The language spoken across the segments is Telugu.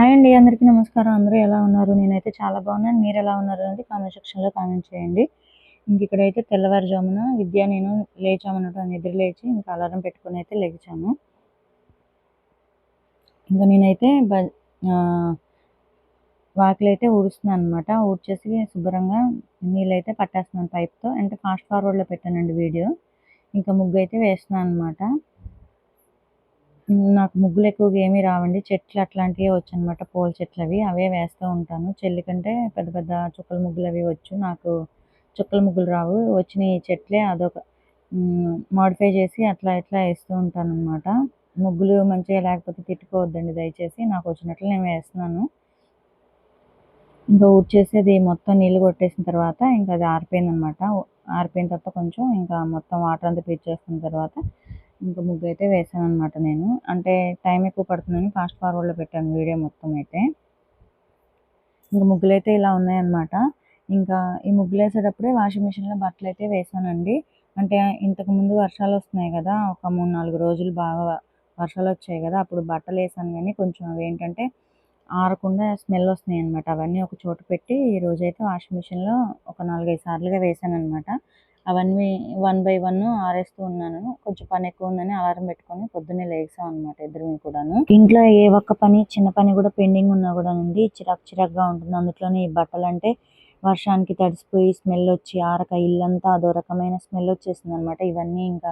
హాయ్ అండి అందరికీ నమస్కారం. అందరూ ఎలా ఉన్నారు? నేనైతే చాలా బాగున్నాను. మీరు ఎలా ఉన్నారు అనేది కామెంట్ సెక్షన్లో కామెంట్ చేయండి. ఇంక ఇక్కడైతే తెల్లవారుజామున విద్య నేను లేచామన్నట్టు నిద్ర లేచి ఇంకా అలారం పెట్టుకుని అయితే లేచాము ఇంకా నేనైతే బ వాకిలైతే ఊడుస్తున్నాను అనమాట ఊడ్చేసి శుభ్రంగా నీళ్ళైతే పట్టేస్తున్నాను పైప్తో. అంటే ఫాస్ట్ ఫార్వర్డ్లో పెట్టానండి వీడియో. ఇంకా ముగ్గు అయితే వేస్తున్నాను అనమాట నాకు ముగ్గులు ఎక్కువగా ఏమీ రావండి. చెట్లు అట్లాంటివే వచ్చనమాట పూల చెట్లు అవి అవే వేస్తూ ఉంటాను. చెల్లి కంటే పెద్ద పెద్ద చుక్కల ముగ్గులు అవి వచ్చు. నాకు చుక్కల ముగ్గులు రావు. వచ్చిన ఈ చెట్లే అదొక మాడిఫై చేసి అట్లా ఇట్లా వేస్తూ ఉంటాను అనమాట ముగ్గులు మంచిగా లేకపోతే తిట్టుకోవద్దండి దయచేసి. నాకు వచ్చినట్లు నేను వేస్తున్నాను. ఇంకా ఊడ్చేసేది మొత్తం నీళ్ళు కొట్టేసిన తర్వాత ఇంకా అది ఆరిపోయింది అనమాట ఆరిపోయిన తర్వాత కొంచెం ఇంకా మొత్తం వాటర్ అంతా పీల్చేసుకున్న తర్వాత ఇంకా ముగ్గు అయితే వేసాను అనమాట నేను. అంటే టైం ఎక్కువ పడుతుందని ఫాస్ట్ ఫార్వర్డ్లో పెట్టాను వీడియో మొత్తం అయితే. ఇంకా ముగ్గులు అయితే ఇలా ఉన్నాయన్నమాట. ఇంకా ఈ ముగ్గులు వేసేటప్పుడే వాషింగ్ మిషన్లో బట్టలు అయితే వేసానండి. అంటే ఇంతకుముందు వర్షాలు వస్తున్నాయి కదా ఒక మూడు నాలుగు రోజులు బాగా వర్షాలు వచ్చాయి కదా అప్పుడు బట్టలు వేసాను కానీ కొంచెం అవి ఏంటంటే ఆరకుండా స్మెల్ వస్తున్నాయి అనమాట అవన్నీ ఒక చోట పెట్టి ఈ రోజైతే వాషింగ్ మిషన్లో ఒక నాలుగైదు సార్లుగా వేసాను అనమాట అవన్నీ వన్ బై వన్ ఆరేస్తూ ఉన్నాను. కొంచెం పని ఎక్కువ ఉందని అలారం పెట్టుకొని పొద్దున్నే లేచాం అనమాట ఇద్దరు కూడాను. ఇంట్లో ఏ ఒక్క పని చిన్న పని కూడా పెండింగ్ ఉన్నా కూడా ఉంది. చిరాక్ చిరాక్గా ఉంటుంది. అందులోనే ఈ బట్టలు అంటే వర్షానికి తడిసిపోయి స్మెల్ వచ్చి ఆరక ఇల్లంతా అదో రకమైన స్మెల్ వచ్చేసింది అనమాట ఇవన్నీ ఇంకా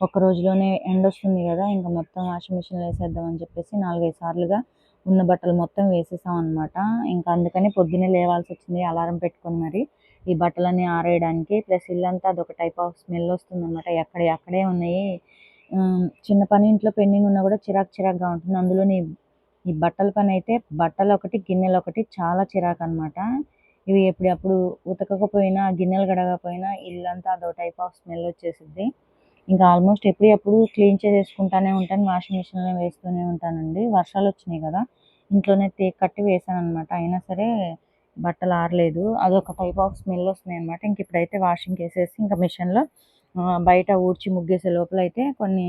ఒక రోజులోనే ఎండ వస్తుంది కదా ఇంకా మొత్తం వాషింగ్ మిషన్లో వేసేద్దాం అని చెప్పేసి నాలుగైదు సార్లుగా ఉన్న బట్టలు మొత్తం వేసేసాం అనమాట ఇంకా అందుకని పొద్దున్నే లేవాల్సి వచ్చింది. అలారం పెట్టుకొని మరి ఈ బట్టలన్నీ ఆరేయడానికి ప్లస్ ఇల్లంతా అదొక టైప్ ఆఫ్ స్మెల్ వస్తుంది అనమాట ఎక్కడ ఎక్కడే ఉన్నాయి. చిన్న పని ఇంట్లో పెండింగ్ ఉన్నా కూడా చిరాకు చిరాకుగా ఉంటుంది. అందులోని ఈ బట్టల పని అయితే బట్టలు ఒకటి గిన్నెలు ఒకటి చాలా చిరాకు అనమాట ఇవి ఎప్పుడప్పుడు ఉతకకపోయినా గిన్నెలు గడగకపోయినా ఇల్లంతా అదో టైప్ ఆఫ్ స్మెల్ వచ్చేసింది ఇంకా ఆల్మోస్ట్ ఎప్పుడప్పుడు క్లీన్ చేసేసుకుంటానే ఉంటాను. వాషింగ్ మిషన్లో వేస్తూనే ఉంటానండి. వర్షాలు వచ్చినాయి కదా. ఇంట్లోనే తే కట్టి వేసాను అనమాట అయినా సరే బట్టలు ఆరలేదు. అదొక టైప్ ఆఫ్ స్మెల్ వస్తున్నాయి అనమాట ఇంక ఇప్పుడైతే వాషింగ్ వేసేసి ఇంకా మిషన్లో బయట ఊడ్చి ముగ్గేసే లోపల అయితే కొన్ని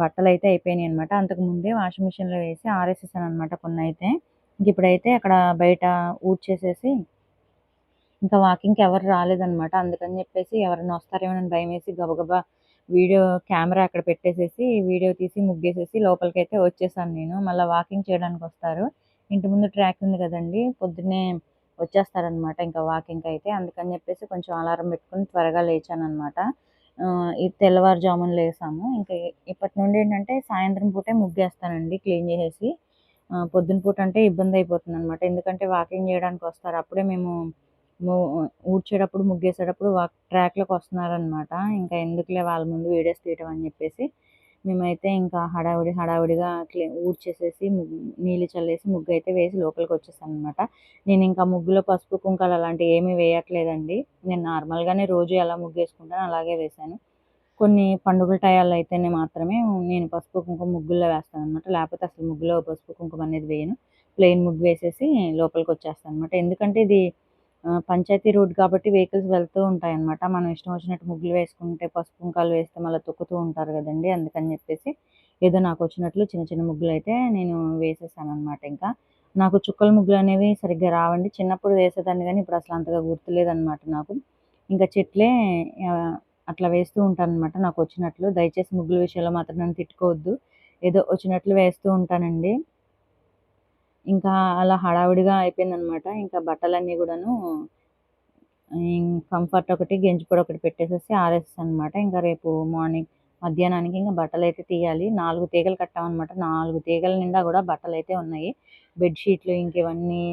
బట్టలు అయితే అయిపోయినాయి అనమాట అంతకు ముందే వాషింగ్ మిషన్లో వేసి ఆరేసేసాను అనమాట కొన్ని అయితే ఇంక ఇప్పుడైతే అక్కడ బయట ఊడ్చేసేసి ఇంకా వాకింగ్కి ఎవరు రాలేదనమాట అందుకని చెప్పేసి ఎవరైనా వస్తారేమో అని భయం వేసి గబగబా వీడియో కెమెరా అక్కడ పెట్టేసేసి వీడియో తీసి ముగ్గేసేసి లోపలికి అయితే వచ్చేసాను నేను. మళ్ళీ వాకింగ్ చేయడానికి వస్తారు. ఇంటి ముందు ట్రాక్ ఉంది కదండి పొద్దున్నే వచ్చేస్తారనమాట ఇంకా వాకింగ్ అయితే. అందుకని చెప్పేసి కొంచెం అలారం పెట్టుకుని త్వరగా లేచానమాట ఈ ఇది తెల్లవారుజామున లేసాము. ఇంకా ఇప్పటి నుండి ఏంటంటే సాయంత్రం పూటే ముగ్గేస్తానండి క్లీన్ చేసేసి. పొద్దున పూట అంటే ఇబ్బంది అయిపోతుంది అనమాట ఎందుకంటే వాకింగ్ చేయడానికి వస్తారు. అప్పుడే మేము ఊడ్చేటప్పుడు ముగ్గేసేటప్పుడు వాక్ ట్రాక్లోకి వస్తున్నారనమాట. ఇంకా ఎందుకులే వాళ్ళ ముందు వీడియోస్ తీయటం అని చెప్పేసి మేమైతే ఇంకా హడావుడి హడావుడిగా క్లీ ఊడ్చేసేసి నీళ్ళు చల్లేసి ముగ్గు అయితే వేసి లోపలికి వచ్చేసాను అనమాట నేను ఇంకా ముగ్గులో పసుపు కుంకాలు అలాంటివి ఏమీ వేయట్లేదండి. నేను నార్మల్గానే రోజు ఎలా ముగ్గు వేసుకుంటాను అలాగే వేశాను. కొన్ని పండుగల టయాల్లో అయితేనే మాత్రమే నేను పసుపు కుంకుమ ముగ్గుల్లో వేస్తాను అనమాట లేకపోతే అసలు ముగ్గులో పసుపు కుంకుమ అనేది వేయను. ప్లెయిన్ ముగ్గు వేసేసి లోపలికి వచ్చేస్తాను అనమాట ఎందుకంటే ఇది పంచాయతీ రోడ్ కాబట్టి వెహికల్స్ వెళ్తూ ఉంటాయి అనమాట మనం ఇష్టం వచ్చినట్టు ముగ్గులు వేసుకుంటే పసుపు కుంకాలు వేస్తే మళ్ళీ తొక్కుతూ ఉంటారు కదండి అందుకని చెప్పేసి ఏదో నాకు వచ్చినట్లు చిన్న చిన్న ముగ్గులు అయితే నేను వేసేసాను అనమాట ఇంకా. నాకు చుక్కల ముగ్గులు అనేవి సరిగ్గా రావండి. చిన్నప్పుడు వేసేదాన్ని కానీ ఇప్పుడు అసలు అంతగా గుర్తులేదనమాట నాకు. ఇంకా చెట్లే అట్లా వేస్తూ ఉంటాను అనమాట నాకు వచ్చినట్లు. దయచేసి ముగ్గుల విషయంలో మాత్రం నన్ను తిట్టుకోవద్దు. ఏదో వచ్చినట్లు వేస్తూ ఉంటానండి. ఇంకా అలా హడావిడిగా అయిపోయిందనమాట. ఇంకా బట్టలన్నీ కూడాను కంఫర్ట్ ఒకటి గెంజిపొడి ఒకటి పెట్టేసేసి ఆరేసాను అనమాట ఇంకా రేపు మార్నింగ్ మధ్యాహ్నానికి ఇంకా బట్టలు అయితే తీయాలి. నాలుగు తీగలు కట్టామన్నమాట నాలుగు తీగల నిండా కూడా బట్టలు అయితే ఉన్నాయి బెడ్షీట్లు ఇంకేవన్నీ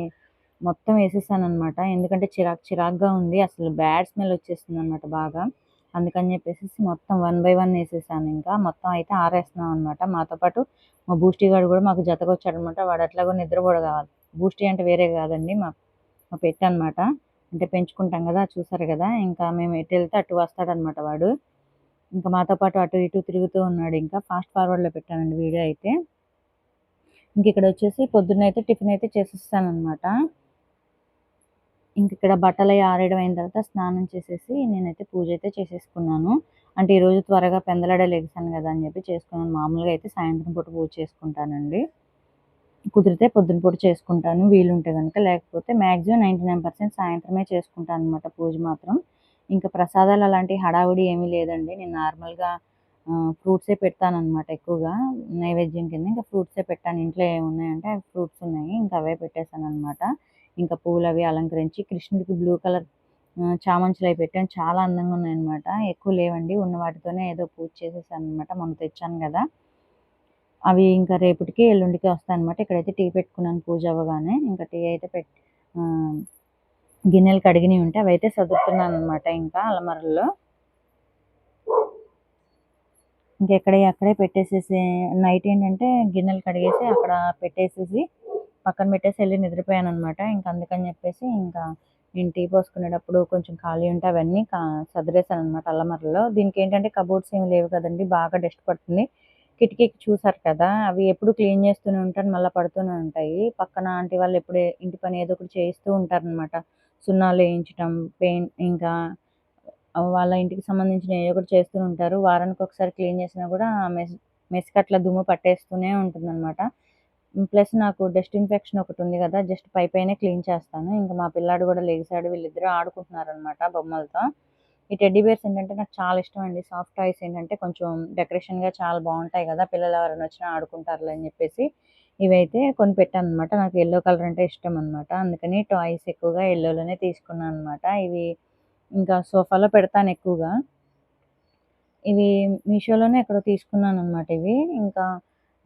మొత్తం వేసేసాను అనమాట ఎందుకంటే చిరాక్ చిరాక్గా ఉంది. అసలు బ్యాడ్ స్మెల్ వచ్చేస్తుంది అనమాట బాగా. అందుకని చెప్పేసి మొత్తం వన్ బై వన్ వేసేసాను. ఇంకా మొత్తం అయితే ఆరేస్తున్నాం అనమాట మాతో పాటు మా బూస్టీ గారు కూడా మాకు జతకు వచ్చాడనమాట వాడు అట్లాగో నిద్రపోడు కావాలి. బూస్టీ అంటే వేరే కాదండి మా మా పెట్టి అనమాట అంటే పెంచుకుంటాం కదా చూసారు కదా. ఇంకా మేము ఎటు వెళ్తే అటు వస్తాడనమాట వాడు. ఇంకా మాతో పాటు అటు ఇటు తిరుగుతూ ఉన్నాడు. ఇంకా ఫాస్ట్ ఫార్వర్డ్లో పెట్టానండి వీడియో అయితే. ఇంక ఇక్కడ వచ్చేసి పొద్దున్న అయితే టిఫిన్ అయితే చేసేస్తాను ఇంక ఇక్కడ బట్టలు ఆరేయడం అయిన తర్వాత స్నానం చేసేసి నేనైతే పూజ అయితే చేసేసుకున్నాను. అంటే ఈరోజు త్వరగా పెందలాడే లెగిసాను కదా అని చెప్పి చేసుకున్నాను. మామూలుగా అయితే సాయంత్రం పూట పూజ చేసుకుంటానండి. కుదిరితే పొద్దున పూట చేసుకుంటాను. వీలుంటే కనుక లేకపోతే మ్యాక్సిమం నైంటీ నైన్ పర్సెంట్ సాయంత్రమే చేసుకుంటాను అనమాట పూజ మాత్రం. ఇంకా ప్రసాదాలు అలాంటి హడావుడి ఏమీ లేదండి. నేను నార్మల్గా ఫ్రూట్సే పెడతాను అనమాట ఎక్కువగా. నైవేద్యం కింద ఇంకా ఫ్రూట్సే పెట్టాను. ఇంట్లో ఏమున్నాయంటే అవి ఫ్రూట్స్ ఉన్నాయి. ఇంకా అవే పెట్టేశాను అనమాట ఇంకా పూలు అవి అలంకరించి కృష్ణుడికి బ్లూ కలర్ చామంచులు అవి పెట్టాను. చాలా అందంగా ఉన్నాయి అనమాట ఎక్కువ లేవండి. ఉన్న వాటితోనే ఏదో పూజ చేసేసాను అనమాట మొన్న తెచ్చాను కదా. అవి ఇంకా రేపటికి ఎల్లుండికి వస్తాయి అనమాట ఇక్కడైతే టీ పెట్టుకున్నాను పూజ అవ్వగానే. ఇంకా టీ అయితే పెట్ గిన్నెలు కడిగినవి ఉంటే అవి అయితే చదువుతున్నాను అనమాట ఇంకా అలమరల్లో. ఇంకెక్కడే అక్కడే పెట్టేసేసి నైట్ ఏంటంటే గిన్నెలు కడిగేసి అక్కడ పెట్టేసేసి పక్కన పెట్టేసి వెళ్ళి నిద్రపోయాను అనమాట ఇంకా అందుకని చెప్పేసి ఇంకా నేను టీ పోసుకునేటప్పుడు కొంచెం ఖాళీ ఉంటే అవన్నీ సదిరేసాను అనమాట అల్లమరలో. దీనికి ఏంటంటే కబోర్డ్స్ ఏమి లేవు కదండి బాగా డస్ట్ పడుతుంది. కిటికీకి చూసారు కదా అవి ఎప్పుడు క్లీన్ చేస్తూనే ఉంటాను మళ్ళీ పడుతూనే ఉంటాయి. పక్కన ఆంటీ వాళ్ళు ఎప్పుడే ఇంటి పని ఏదో ఒకటి చేస్తూ ఉంటారనమాట సున్నాలు వేయించడం పెయింట్ ఇంకా వాళ్ళ ఇంటికి సంబంధించిన ఏదో ఒకటి చేస్తూ ఉంటారు. వారానికి ఒకసారి క్లీన్ చేసినా కూడా మెస్ మెస్కి అట్లా దుమ్ము పట్టేస్తూనే ఉంటుందన్నమాట. ప్లస్ నాకు డస్ట్ ఇన్ఫెక్షన్ ఒకటి ఉంది కదా జస్ట్ పై పైనే క్లీన్ చేస్తాను. ఇంకా మా పిల్లాడు కూడా లేచాడు వీళ్ళిద్దరూ ఆడుకుంటున్నారు అనమాట బొమ్మలతో. ఈ టెడ్డీ బేర్స్ ఏంటంటే నాకు చాలా ఇష్టం అండి. సాఫ్ట్ టాయ్స్ ఏంటంటే కొంచెం డెకరేషన్గా చాలా బాగుంటాయి కదా పిల్లలు ఎవరైనా వచ్చినా ఆడుకుంటారులే అని చెప్పేసి ఇవైతే కొని పెట్టాను అనమాట నాకు ఎల్లో కలర్ అంటే ఇష్టం అనమాట అందుకని టాయ్స్ ఎక్కువగా ఎల్లోలోనే తీసుకున్నాను అనమాట ఇవి ఇంకా సోఫాలో పెడతాను ఎక్కువగా. ఇవి మీషోలోనే ఎక్కడో తీసుకున్నాను అనమాట ఇవి. ఇంకా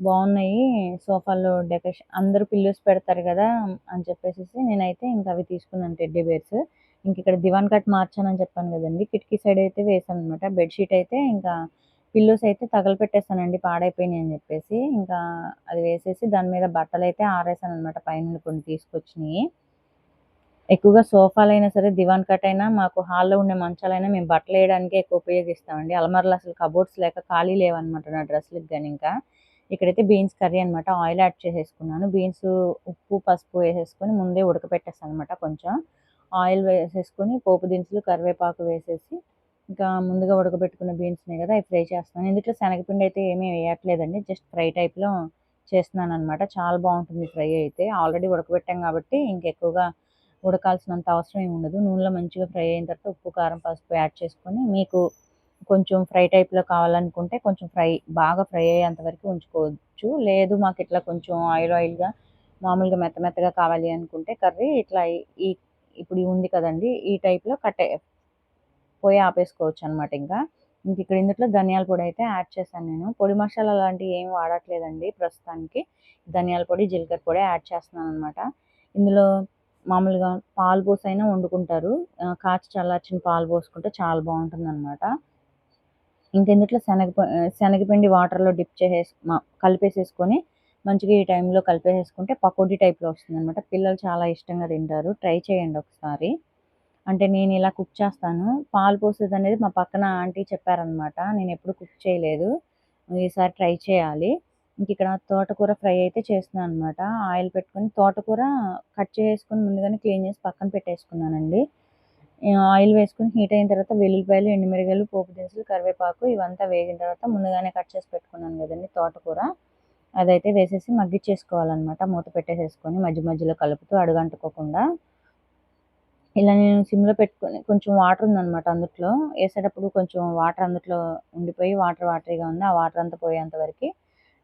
బాగున్నాయి. సోఫాలో డెకరేషన్ అందరూ పిల్లోస్ పెడతారు కదా అని చెప్పేసి నేనైతే ఇంకా అవి తీసుకున్నాను టెడ్డీ బేర్స్. ఇంక ఇక్కడ దివాన్ కట్ మార్చానని చెప్పాను కదండి. కిటికీ సైడ్ అయితే వేసాను అనమాట బెడ్షీట్ అయితే ఇంకా పిల్లోస్ అయితే తగలపెట్టేస్తానండి పాడైపోయినాయి అని చెప్పేసి. ఇంకా అది వేసేసి దాని మీద బట్టలు అయితే ఆరేసాను అనమాట పైన కొన్ని తీసుకొచ్చినాయి. ఎక్కువగా సోఫాలైనా సరే దివాన్ కట్ అయినా మాకు హాల్లో ఉండే మంచాలైనా మేము బట్టలు వేయడానికి ఎక్కువ ఉపయోగిస్తామండి. అలమరలు అసలు కబోర్డ్స్ లేక ఖాళీ లేవన్నమాట నా డ్రెస్లకు కానీ ఇంకా. ఇక్కడైతే బీన్స్ కర్రీ అనమాట ఆయిల్ యాడ్ చేసేసుకున్నాను. బీన్స్ ఉప్పు పసుపు వేసేసుకొని ముందే ఉడకపెట్టేస్తాను అనమాట కొంచెం. ఆయిల్ వేసేసుకొని పోపు దినుసులు కరివేపాకు వేసేసి ఇంకా ముందుగా ఉడకబెట్టుకున్న బీన్స్ని కదా అవి ఫ్రై చేస్తాను. ఇందులో శనగపిండి అయితే ఏమీ వేయట్లేదండి. జస్ట్ ఫ్రై టైప్లో చేస్తున్నాను అనమాట చాలా బాగుంటుంది ఫ్రై అయితే. ఆల్రెడీ ఉడకబెట్టాం కాబట్టి ఇంకెక్కువగా ఉడకాల్సినంత అవసరం ఏమి ఉండదు. నూనెలో మంచిగా ఫ్రై అయిన తర్వాత ఉప్పు కారం పసుపు యాడ్ చేసుకొని మీకు కొంచెం ఫ్రై టైప్లో కావాలనుకుంటే కొంచెం ఫ్రై బాగా ఫ్రై అయ్యేంత వరకు ఉంచుకోవచ్చు. లేదు మాకు ఇట్లా కొంచెం ఆయిల్ ఆయిల్గా మామూలుగా మెత్త మెత్తగా కావాలి అనుకుంటే కర్రీ ఇట్లా ఈ ఇప్పుడు ఉంది కదండి ఈ టైప్లో కట్టే పోయి ఆపేసుకోవచ్చు అనమాట ఇంకా. ఇంక ఇక్కడ ఇందులో ధనియాల పొడి అయితే యాడ్ చేశాను నేను. పొడి మసాలా లాంటివి ఏమి వాడట్లేదండి ప్రస్తుతానికి. ధనియాల పొడి జీలకర్ర పొడి యాడ్ చేస్తున్నాను అనమాట ఇందులో మామూలుగా పాలు పోసైనా వండుకుంటారు. కాచి చల్లార్చిన పాలు పోసుకుంటే చాలా బాగుంటుంది అనమాట ఇంకెందుట్లో శనగ శనగపిండి వాటర్లో డిప్ చేసేసి కలిపేసేసుకొని మంచిగా ఈ టైంలో కలిపేసేసుకుంటే పకోడీ టైప్లో వస్తుంది అనమాట పిల్లలు చాలా ఇష్టంగా తింటారు. ట్రై చేయండి ఒకసారి. అంటే నేను ఇలా కుక్ చేస్తాను. పాలు పోసేది అనేది మా పక్కన ఆంటీ చెప్పారనమాట నేను ఎప్పుడు కుక్ చేయలేదు. ఈసారి ట్రై చేయాలి. ఇంక ఇక్కడ తోటకూర ఫ్రై అయితే చేస్తున్నాను అనమాట ఆయిల్ పెట్టుకొని తోటకూర కట్ చేసుకుని ముందుగానే క్లీన్ చేసి పక్కన పెట్టేసుకున్నానండి. ఆయిల్ వేసుకుని హీట్ అయిన తర్వాత వెల్లుల్లిపాయలు ఎండుమిరగాయలు పోపు దినుసులు కరివేపాకు ఇవంతా వేగిన తర్వాత ముందుగానే కట్ చేసి పెట్టుకున్నాను కదండి తోటకూర. అదైతే వేసేసి మగ్గిచ్చేసుకోవాలన్నమాట. మూత పెట్టేసేసుకొని మధ్య మధ్యలో కలుపుతూ అడుగంటుకోకుండా. ఇలా నేను సిమ్లో పెట్టుకొని కొంచెం వాటర్ ఉందన్నమాట అందుట్లో. వేసేటప్పుడు కొంచెం వాటర్ అందుట్లో ఉండిపోయి వాటర్ వాటరీగా ఉంది. ఆ వాటర్ అంతా పోయేంత వరకు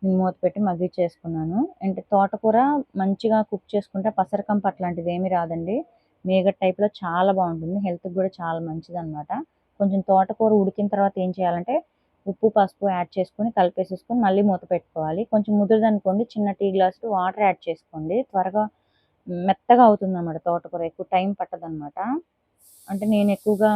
నేను మూత పెట్టి మగ్గిచ్చేసుకున్నాను. అంటే తోటకూర మంచిగా కుక్ చేసుకుంటే పసరకంప అట్లాంటిది ఏమీ రాదండి. మేగట్ టైప్లో చాలా బాగుంటుంది. హెల్త్కి కూడా చాలా మంచిది అనమాట కొంచెం తోటకూర ఉడికిన తర్వాత ఏం చేయాలంటే ఉప్పు పసుపు యాడ్ చేసుకొని కలిపేసేసుకొని మళ్ళీ మూత పెట్టుకోవాలి. కొంచెం ముదురుదనుకోండి చిన్న టీ గ్లాసు వాటర్ యాడ్ చేసుకోండి. త్వరగా మెత్తగా అవుతుంది అనమాట తోటకూర. ఎక్కువ టైం పట్టదనమాట అంటే నేను ఎక్కువగా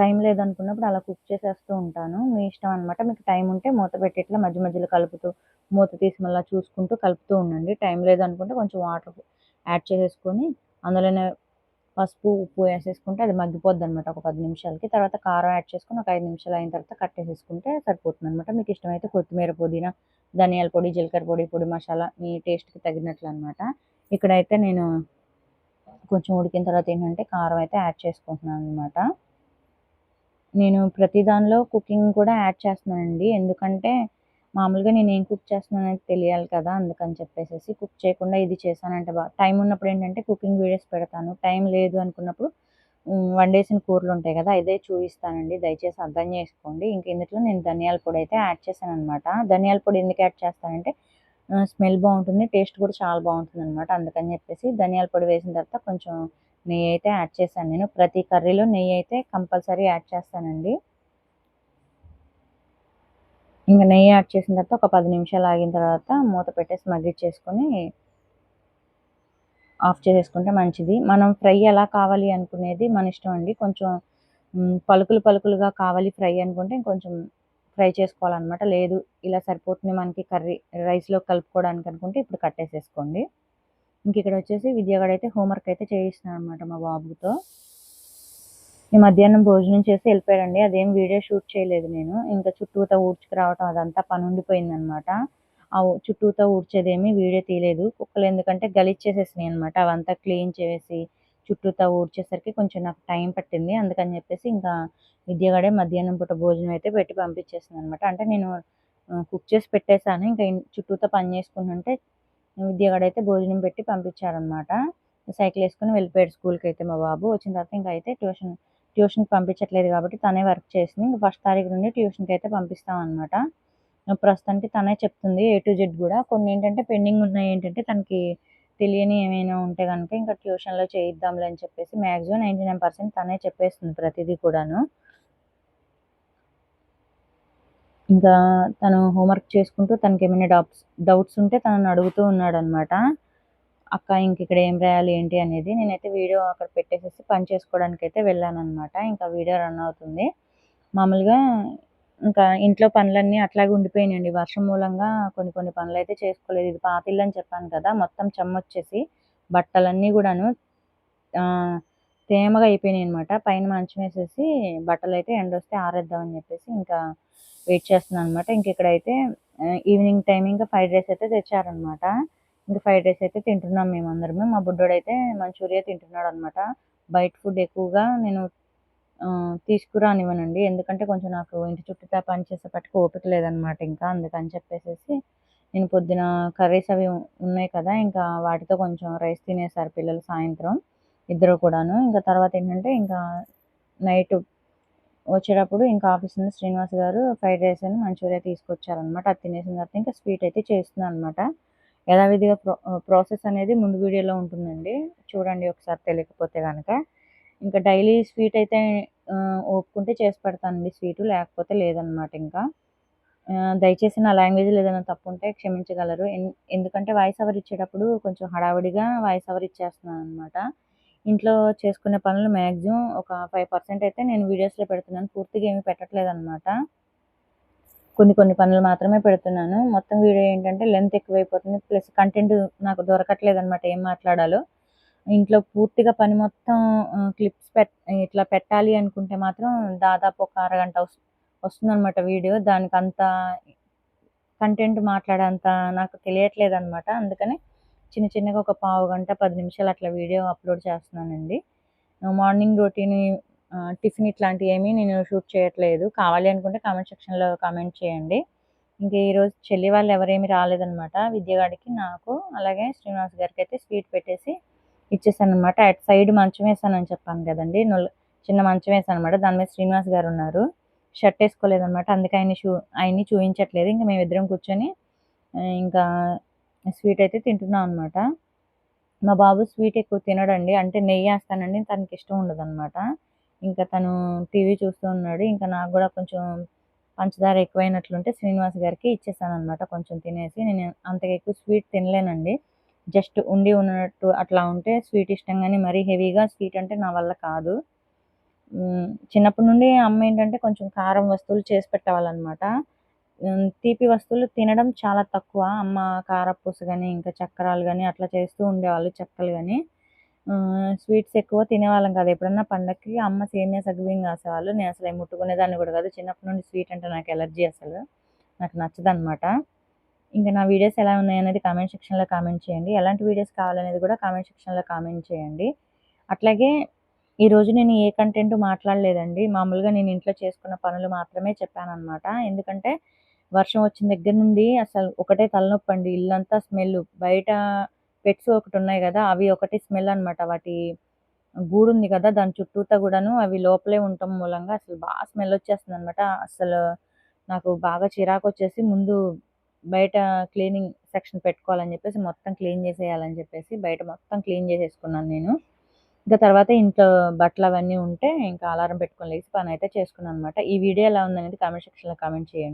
టైం లేదనుకున్నప్పుడు అలా కుక్ చేసేస్తూ ఉంటాను. మీ ఇష్టం అనమాట మీకు టైం ఉంటే మూత పెట్టి ఇట్లా మధ్య మధ్యలో కలుపుతూ మూత తీసి మళ్ళీ చూసుకుంటూ కలుపుతూ ఉండండి. టైం లేదనుకుంటే కొంచెం వాటర్ యాడ్ చేసేసుకొని అందులోనే పసుపు ఉప్పు వేసేసుకుంటే అది మగ్గిపోద్ది అనమాట ఒక పది నిమిషాలకి. తర్వాత కారం యాడ్ చేసుకుని ఒక ఐదు నిమిషాలు అయిన తర్వాత కట్టేసేసుకుంటే సరిపోతుంది అనమాట మీకు ఇష్టమైతే కొత్తిమీర పుదీనా ధనియాల పొడి జీలకర్ర పొడి పొడి మసాలా మీ టేస్ట్కి తగినట్లు అనమాట ఇక్కడైతే నేను కొంచెం ఉడికిన తర్వాత ఏంటంటే కారం అయితే యాడ్ చేసుకుంటున్నాను అనమాట నేను ప్రతి దానిలో కుకింగ్ కూడా యాడ్ చేస్తున్నానండి. ఎందుకంటే మామూలుగా నేను ఏం కుక్ చేస్తున్నాను అనేది తెలియాలి కదా అందుకని చెప్పేసి కుక్ చేయకుండా ఇది చేశానంటే బా టైం ఉన్నప్పుడు ఏంటంటే కుకింగ్ వీడియోస్ పెడతాను. టైం లేదు అనుకున్నప్పుడు వండేసిన కూరలు ఉంటాయి కదా ఇదే చూపిస్తానండి దయచేసి అర్థం చేసుకోండి. ఇంక ఇందులో నేను ధనియాల పొడి అయితే యాడ్ చేశాను అనమాట ధనియాల పొడి ఎందుకు యాడ్ చేస్తానంటే స్మెల్ బాగుంటుంది టేస్ట్ కూడా చాలా బాగుంటుంది అనమాట అందుకని చెప్పేసి ధనియాల పొడి వేసిన తర్వాత కొంచెం నెయ్యి అయితే యాడ్ చేశాను నేను. ప్రతి కర్రీలో నెయ్యి అయితే కంపల్సరీ యాడ్ చేస్తానండి. ఇంకా నెయ్యి యాడ్ చేసిన తర్వాత ఒక పది నిమిషాలు ఆగిన తర్వాత మూత పెట్టేసి మగ్గిచ్చేసుకొని ఆఫ్ చేసేసుకుంటే మంచిది. మనం ఫ్రై ఎలా కావాలి అనుకునేది మన ఇష్టం అండి. కొంచెం పలుకులు పలుకులుగా కావాలి ఫ్రై అనుకుంటే ఇంకొంచెం ఫ్రై చేసుకోవాలన్నమాట. లేదు ఇలా సరిపోతుంది మనకి కర్రీ రైస్లో కలుపుకోవడానికి అనుకుంటే ఇప్పుడు కట్టేసేసుకోండి. ఇంక ఇక్కడ వచ్చేసి విద్యాగడ అయితే హోంవర్క్ అయితే చేయిస్తున్నాను అనమాట మా బాబుతో. ఈ మధ్యాహ్నం భోజనం చేసి వెళ్ళిపోయాడండి. అదేం వీడియో షూట్ చేయలేదు నేను. ఇంకా చుట్టూతో ఊడ్చుకు రావటం అదంతా పని ఉండిపోయింది అనమాట ఆ చుట్టూతో ఊడ్చేదేమి వీడియో తీయలేదు. కుక్కలు ఎందుకంటే గలీజ్ చేసేసినాయి అనమాట అవంతా క్లీన్ చేసి చుట్టూతో ఊడ్చేసరికి కొంచెం నాకు టైం పట్టింది. అందుకని చెప్పేసి ఇంకా విద్యగాడే మధ్యాహ్నం పూట భోజనం అయితే పెట్టి పంపించేసింది అనమాట అంటే నేను కుక్ చేసి పెట్టేశాను. ఇంకా చుట్టూతో పని చేసుకుంటుంటే విద్యగాడైతే భోజనం పెట్టి పంపించారనమాట సైకిల్ వేసుకుని వెళ్ళిపోయాడు స్కూల్కి అయితే మా బాబు. వచ్చిన తర్వాత ఇంకా అయితే ట్యూషన్ ట్యూషన్కి పంపించట్లేదు కాబట్టి తనే వర్క్ చేసింది. ఇంకా ఫస్ట్ తారీఖు నుండి ట్యూషన్కి అయితే పంపిస్తాం అనమాట ప్రస్తుతానికి తనే చెప్తుంది ఏ టు జెడ్ కూడా. కొన్ని ఏంటంటే పెండింగ్ ఉన్నాయి. ఏంటంటే తనకి తెలియని ఏమైనా ఉంటే కనుక ఇంకా ట్యూషన్లో చేయిద్దాంలే అని చెప్పేసి మ్యాక్సిమం నైంటీ నైన్ పర్సెంట్ తనే చెప్పేస్తుంది ప్రతిదీ కూడాను. ఇంకా తను హోంవర్క్ చేసుకుంటూ తనకి ఏమైనా డౌట్స్ డౌట్స్ ఉంటే తనను అడుగుతూ ఉన్నాడు అనమాట అక్క ఇంక ఇక్కడ ఏం రాయాలి ఏంటి అనేది నేనైతే వీడియో అక్కడ పెట్టేసేసి పని చేసుకోవడానికి అయితే వెళ్ళాను అనమాట ఇంకా వీడియో రన్ అవుతుంది. మామూలుగా ఇంకా ఇంట్లో పనులన్నీ అట్లాగే ఉండిపోయినాయండి. వర్షం మూలంగా కొన్ని కొన్ని పనులు అయితే చేసుకోలేదు. ఇది పాత ఇల్లు అని చెప్పాను కదా మొత్తం చెమ్మొచ్చేసి బట్టలన్నీ కూడాను తేమగా అయిపోయినాయి అనమాట పైన మంచం వేసేసి బట్టలు అయితే ఎండ వస్తే ఆరేద్దామని చెప్పేసి ఇంకా వెయిట్ చేస్తున్నాను అనమాట ఇంక ఇక్కడైతే ఈవినింగ్ టైం ఇంకా ఫ్రైడ్ రైస్ అయితే తెచ్చారనమాట ఇంకా ఫ్రైడ్ రైస్ అయితే తింటున్నాం మేమందరమే. మా బుడ్డోడు అయితే మంచూరియా తింటున్నాడు అనమాట బయట ఫుడ్ ఎక్కువగా నేను తీసుకురానివ్వనండి. ఎందుకంటే కొంచెం నాకు ఇంటి చుట్టూ పని చేసేపటికి ఓపిక లేదనమాట ఇంకా. అందుకని చెప్పేసి నేను పొద్దున కర్రీస్ అవి ఉన్నాయి కదా ఇంకా వాటితో కొంచెం రైస్ తినేసారు పిల్లలు సాయంత్రం ఇద్దరు కూడాను. ఇంకా తర్వాత ఏంటంటే ఇంకా నైట్ వచ్చేటప్పుడు ఇంకా ఆఫీస్ నుంచి శ్రీనివాస్ గారు ఫ్రైడ్ రైస్ అని మంచూరియా తీసుకొచ్చారనమాట అది తినేసిన తర్వాత ఇంకా స్వీట్ అయితే చేస్తున్నాను అనమాట యథావిధిగా ప్రో ప్రాసెస్ అనేది ముందు వీడియోలో ఉంటుందండి. చూడండి ఒకసారి తెలియకపోతే కనుక ఇంకా డైలీ స్వీట్ అయితే ఒప్పుకుంటే చేసి పెడతానండి స్వీట్ లేకపోతే లేదనమాట ఇంకా. దయచేసి నా లాంగ్వేజ్లో ఏదైనా తప్పు ఉంటే క్షమించగలరు. ఎన్- ఎందుకంటే వాయిస్ ఓవర్ ఇచ్చేటప్పుడు కొంచెం హడావిడిగా వాయిస్ ఓవర్ ఇచ్చేస్తున్నాను అనమాట ఇంట్లో చేసుకునే పనులు మ్యాక్సిమం ఒక ఫైవ్ పర్సెంట్ అయితే నేను వీడియోస్లో పెడుతున్నాను. పూర్తిగా ఏమీ పెట్టట్లేదు అనమాట కొన్ని కొన్ని పనులు మాత్రమే పెడుతున్నాను. మొత్తం వీడియో ఏంటంటే లెంత్ ఎక్కువైపోతుంది. ప్లస్ కంటెంట్ నాకు దొరకట్లేదు అనమాట ఏం మాట్లాడాలో. ఇంట్లో పూర్తిగా పని మొత్తం క్లిప్స్ పెట్ ఇట్లా పెట్టాలి అనుకుంటే మాత్రం దాదాపు ఒక అరగంట వస్తుందన్నమాట వీడియో. దానికి అంత కంటెంట్ మాట్లాడేంత నాకు తెలియట్లేదు అనమాట అందుకని చిన్న చిన్నగా ఒక పావు గంట పది నిమిషాలు అట్లా వీడియో అప్లోడ్ చేస్తున్నానండి. మార్నింగ్ రొటీన్ టిఫిన్ ఇట్లాంటివి ఏమీ నేను షూట్ చేయట్లేదు. కావాలి అనుకుంటే కామెంట్ సెక్షన్లో కామెంట్ చేయండి. ఇంకా ఈరోజు చెల్లి వాళ్ళు ఎవరేమి రాలేదనమాట విద్యగాడికి నాకు అలాగే శ్రీనివాస్ గారికి అయితే స్వీట్ పెట్టేసి ఇచ్చేసాను అనమాట సైడ్ మంచం వేసానని చెప్పాను కదండి. చిన్న మంచం వేసాను అనమాట దాని మీద శ్రీనివాస్ గారు ఉన్నారు. షర్ట్ వేసుకోలేదనమాట అందుకే ఆయన షూ ఆయన్ని చూపించట్లేదు ఇంకా మేమిద్దరం కూర్చొని ఇంకా స్వీట్ అయితే తింటున్నాం అనమాట మా బాబు స్వీట్ ఎక్కువ తినడండి. అంటే నెయ్యి వేస్తానండి. తనకి ఇష్టం ఉండదు అనమాట ఇంకా తను టీవీ చూస్తూ ఉన్నాడు. ఇంకా నాకు కూడా కొంచెం పంచదార ఎక్కువైనట్లుంటే శ్రీనివాస్ గారికి ఇచ్చేసాను అనమాట కొంచెం తినేసి. నేను అంతగా ఎక్కువ స్వీట్ తినలేనండి. జస్ట్ ఉండి ఉన్నట్టు అట్లా ఉంటే స్వీట్ ఇష్టం కానీ మరీ హెవీగా స్వీట్ అంటే నా వల్ల కాదు. చిన్నప్పటి నుండి అమ్మ ఏంటంటే కొంచెం కారం వస్తువులు చేసి పెట్టేవాళ్ళనమాట తీపి వస్తువులు తినడం చాలా తక్కువ. అమ్మ కారపూస కానీ ఇంకా చక్రాలు కానీ అట్లా చేస్తూ ఉండేవాళ్ళు చెక్కలు కానీ స్వీట్స్ ఎక్కువ తినేవాళ్ళం కాదు. ఎప్పుడన్నా పండక్కి అమ్మ సేమియా సగ్గుబియ్యం కాసేవాళ్ళు. నేను అసలు ముట్టుకునేదాన్ని కూడా కాదు. చిన్నప్పటి నుండి స్వీట్ అంటే నాకు ఎలర్జీ అసలు. నాకు నచ్చదనమాట ఇంకా నా వీడియోస్ ఎలా ఉన్నాయనేది కామెంట్ సెక్షన్లో కామెంట్ చేయండి. ఎలాంటి వీడియోస్ కావాలనేది కూడా కామెంట్ సెక్షన్లో కామెంట్ చేయండి. అట్లాగే ఈరోజు నేను ఏ కంటెంట్ మాట్లాడలేదండి. మామూలుగా నేను ఇంట్లో చేసుకున్న పనులు మాత్రమే చెప్పాను ఎందుకంటే వర్షం వచ్చిన దగ్గర నుండి అసలు ఒకటే తలనొప్పి అండి ఇల్లంతా స్మెల్ బయట పెట్స్ ఒకటి ఉన్నాయి కదా అవి ఒకటి స్మెల్ అనమాట వాటి గూడు ఉంది కదా దాని చుట్టూతా కూడాను అవి లోపలే ఉండటం మూలంగా అసలు బాగా స్మెల్ వచ్చేస్తుంది అనమాట అసలు నాకు బాగా చిరాకు వచ్చేసి ముందు బయట క్లీనింగ్ సెక్షన్ పెట్టుకోవాలని చెప్పేసి మొత్తం క్లీన్ చేసేయాలని చెప్పేసి బయట మొత్తం క్లీన్ చేసేసుకున్నాను నేను. ఇంకా తర్వాత ఇంట్లో బట్టలు అవన్నీ ఉంటే ఇంకా అలారం పెట్టుకొని లేచి పని అయితే చేసుకున్నాను అనమాట ఈ వీడియో ఎలా ఉందనేది కామెంట్ సెక్షన్లో కామెంట్ చేయండి.